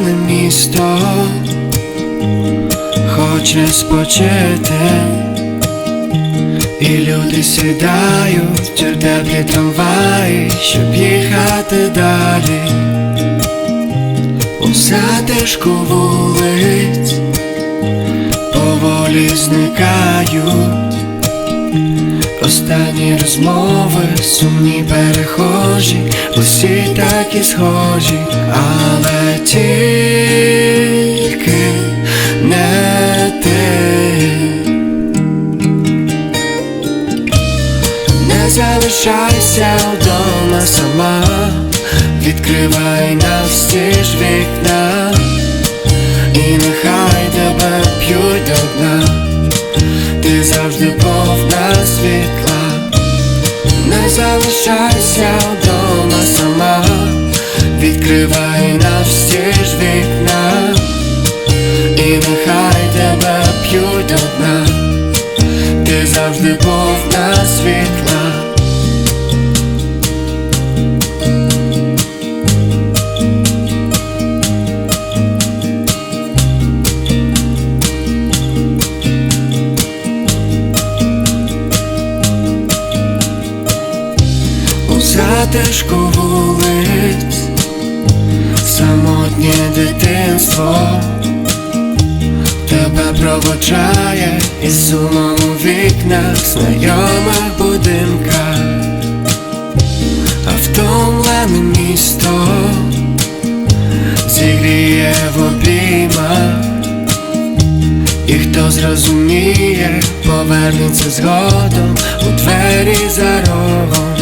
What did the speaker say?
місто хоче спочити, і люди сідають у теплі трамваї, щоб їхати далі. У затишку вулиць поволі зникають Останні розмови, сумні перехожі, усі такі схожі, але тільки не ти. Не залишайся вдома сама, відкривай навстіж вікна, і нехай тебе п'ють до дна ти завжди залишайся вдома сама, відкривай навстіж вікна, і нехай тебе п'ють до дна, ти завжди повна світла. Затишку вулиць, самотнє дитинство тебе проводжає із сумом у вікнах, знайомих будинках, а втомлене місто зігріє в обіймах. І хто зрозуміє, повернеться згодом у двері за рогом